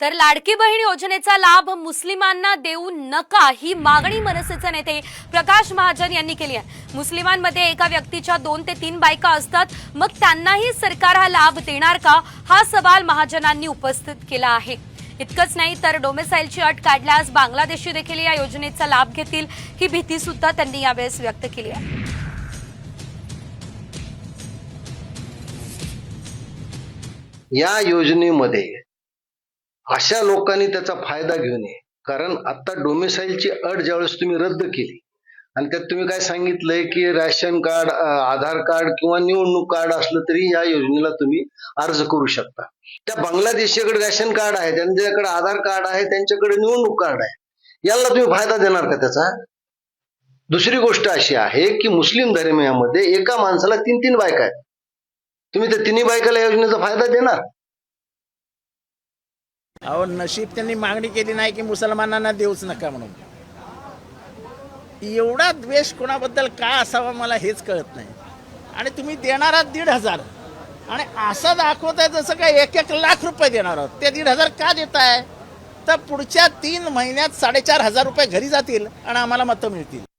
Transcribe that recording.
तर लाडकी बहीण योजनेचा लाभ मुस्लिमांना देऊ नका ही मागणी मनसेचे नेते प्रकाश महाजन यांनी केली आहे. मुस्लिमांमध्ये एका व्यक्तीच्या दोन ते तीन बायका असतात. मग त्यांनाही सरकार हा लाभ देणार का? हा सवाल महाजनांनी उपस्थित केला आहे. इतकंच नाही तर डोमेसाईलची अट काढल्यास बांगलादेशी देखील या योजनेचा लाभ घेतील ही भीती सुद्धा त्यांनी यावेळेस व्यक्त केली आहे. या योजनेमध्ये अशा लोकांनी त्याचा फायदा घेऊ नये. कारण आता डोमिसाईलची अट ज्यावेळेस तुम्ही रद्द केली आणि त्यात तुम्ही काय सांगितलंय की रॅशन कार्ड आधार कार्ड किंवा निवडणूक कार्ड असलं तरी या योजनेला तुम्ही अर्ज करू शकता. त्या बांगलादेशीकडे रॅशन कार्ड आहे त्यांच्याकडे आधार कार्ड आहे त्यांच्याकडे निवडणूक कार्ड आहे. याला तुम्ही फायदा देणार का त्याचा? दुसरी गोष्ट अशी आहे की मुस्लिम धर्मियामध्ये एका माणसाला तीन तीन बायका आहेत. तुम्ही त्या तिन्ही बायकाला योजनेचा फायदा देणार? अहो नशीब त्यांनी मागणी केली नाही की मुसलमानांना देऊच नका म्हणून. एवढा द्वेष कोणाबद्दल का असावा मला हेच कळत नाही. आणि तुम्ही देणार आहात दीड हजार. आणि असं दाखवताय जसं काय एक एक लाख रुपये देणार आहोत. ते दीड हजार का देताय? तर पुढच्या तीन महिन्यात साडेचार हजार रुपये घरी जातील आणि आम्हाला मतं मिळतील.